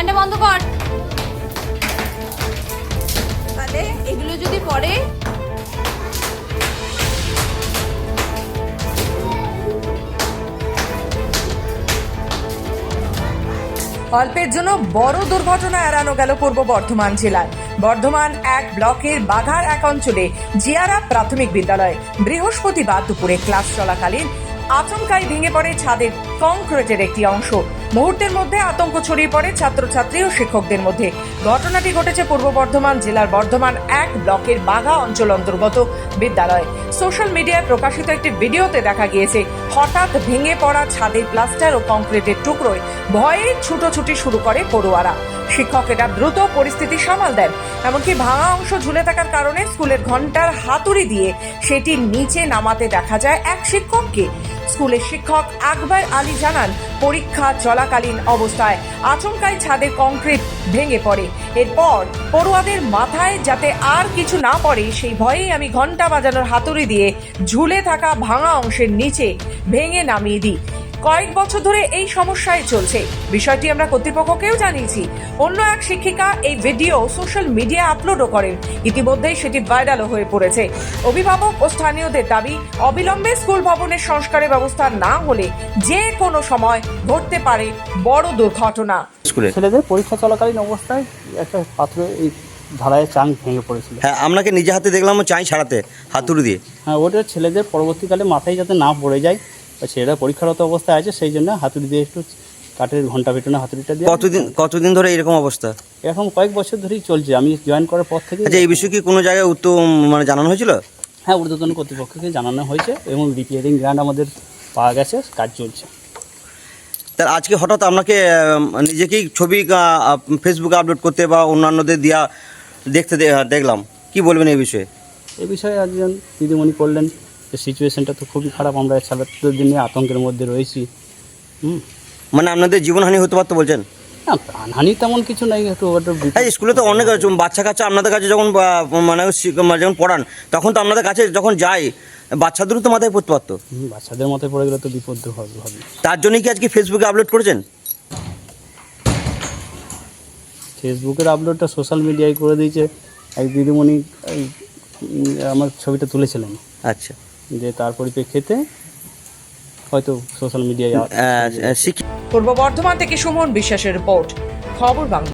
ফ্যানটা বন্ধ কর। তাহলে এগুলো যদি পড়ে অল্পের জন্য বড় দুর্ঘটনা এড়ানো গেল পূর্ব বর্ধমান জেলায়। বর্ধমান এক ব্লকের বাঘার এক অঞ্চলে জিয়ারা প্রাথমিক বিদ্যালয় বৃহস্পতিবার দুপুরে ক্লাস চলাকালীন আচমকাই ভেঙে পড়ে ছাদের কংক্রিটের একটি অংশ। মুহূর্তের মধ্যে আতঙ্ক ছড়িয়ে পড়ে ছাত্রছাত্রী ও শিক্ষকদের মধ্যে। ঘটনাটি ঘটেছে পূর্ব বর্ধমান জেলার বর্ধমান এক ব্লকের বাঘা অঞ্চল অন্তর্গত বিদ্যালয়। সোশ্যাল মিডিয়ায় প্রকাশিত একটি ভিডিওতে দেখা গিয়েছে, হঠাৎ ভেঙে পড়া ছাদের প্লাস্টার ও কংক্রিটের টুকরোয় ভয়ে ছুটোছুটি শুরু করে পড়ুয়ারা। শিক্ষকেরা দ্রুত পরিস্থিতি সামাল দেন, এমনকি ভাঙা অংশ ঝুলে থাকার কারণে স্কুলের ঘণ্টার হাতুড়ি দিয়ে সেটি নিচে নামাতে দেখা যায় এক শিক্ষককে। স্কুলের শিক্ষক আকবর আলী জানান, পরীক্ষা চলাকালীন অবস্থায় আচমকাই ছাদের কংক্রিট ভেঙে পড়ে। এরপর পড়ুয়াদের মাথায় যাতে আর কিছু না পড়ে, সেই ভয়েই আমি ঘণ্টা বাজানোর হাতুড়ি দিয়ে ঝুলে থাকা ভাঙা অংশের নিচে ভেঙে নামিয়ে দিই। কয়েক বছর ধরে এই সমস্যায় চলছে। বিষয়টি আমরা কর্তৃপক্ষকেও জানিয়েছি। অন্য এক শিক্ষিকা এই ভিডিও সোশ্যাল মিডিয়া আপলোডও করেন। ইতিমধ্যেই সেটি ভাইরালও হয়ে পড়েছে। অভিভাবক ও স্থানীয়দের দাবি অবিলম্বে স্কুল ভবনের সংস্কারের ব্যবস্থা না হলে যে কোনো সময় ঘটতে পারে বড় দুর্ঘটনা। স্কুলে। ছেলেদের পরীক্ষা চলাকালীন অবস্থায় একটা পাথরে এই ধারায় চাং ভেঙে পড়েছিল। হ্যাঁ আপনাকে নিজে হাতে দেখলাম চাই ছাড়াতে হাতুড়ি দিয়ে। হ্যাঁ ওটা ছেলেদের পরবর্তীকালে মাথায় যাতে না পড়ে যায় ছেলেরা পরীক্ষারত অবস্থায় আছে সেই জন্য হাতুড়ি দিয়ে একটু কাঠের ঘণ্টা পেটানো হাতুড়িটা দিয়ে কতদিন কতদিন ধরে এরকম অবস্থা? এখন কয়েক বছর ধরেই চলছে। আমি জয়েন করার পর থেকে আচ্ছা এই বিষয়ে কি কোনো জায়গায় উত্তর মানে জানানো হয়েছিল? হ্যাঁ ঊর্ধ্বতন কর্তৃপক্ষকে জানানো হয়েছে এবং রিপেয়ারিং গ্রান্ট আমাদের পাওয়া গেছে কাজ চলছে। তার আজকে হঠাৎ আপনাকে নিজেকেই ছবি ফেসবুকে আপলোড করতে বা অন্যান্যদের দিয়া দেখতে দেখলাম। কি বলবেন এই বিষয়ে? এ বিষয়ে একজন দিদিমণি করলেন যে সিচুয়েশনটা তো খুবই খারাপ। আমরা ছাত্রদের দিনে আতঙ্কের মধ্যে রয়েছি। হুম? মানে আপনাদের জীবনহানি হতে পারতো বলছেন? না প্রাণহানি তেমন কিছু নাই একটু হ্যাঁ স্কুলে তো অনেক বাচ্চা কাচ্চা আপনাদের কাছে যখন মানে মানে যখন পড়ান তখন তো আপনাদের কাছে যখন যায় বাচ্চাদেরও তো মাথায় পড়তে। পারতো বাচ্চাদের মতো পড়ে গেলে তো বিপদ হবে তার জন্য কি আজকে ফেসবুকে আপলোড করেছেন? ফেসবুকের আপলোডটা সোশ্যাল মিডিয়ায় করে দিয়েছে। এক দিদিমণি আমার ছবিটা তুলেছিলেন। আচ্ছা। যে তার পরিপ্রেক্ষিতে হয়তো সোশ্যাল মিডিয়ায় পূর্ব বর্ধমান থেকে সুমন বিশ্বাসের রিপোর্ট খবর বাংলা।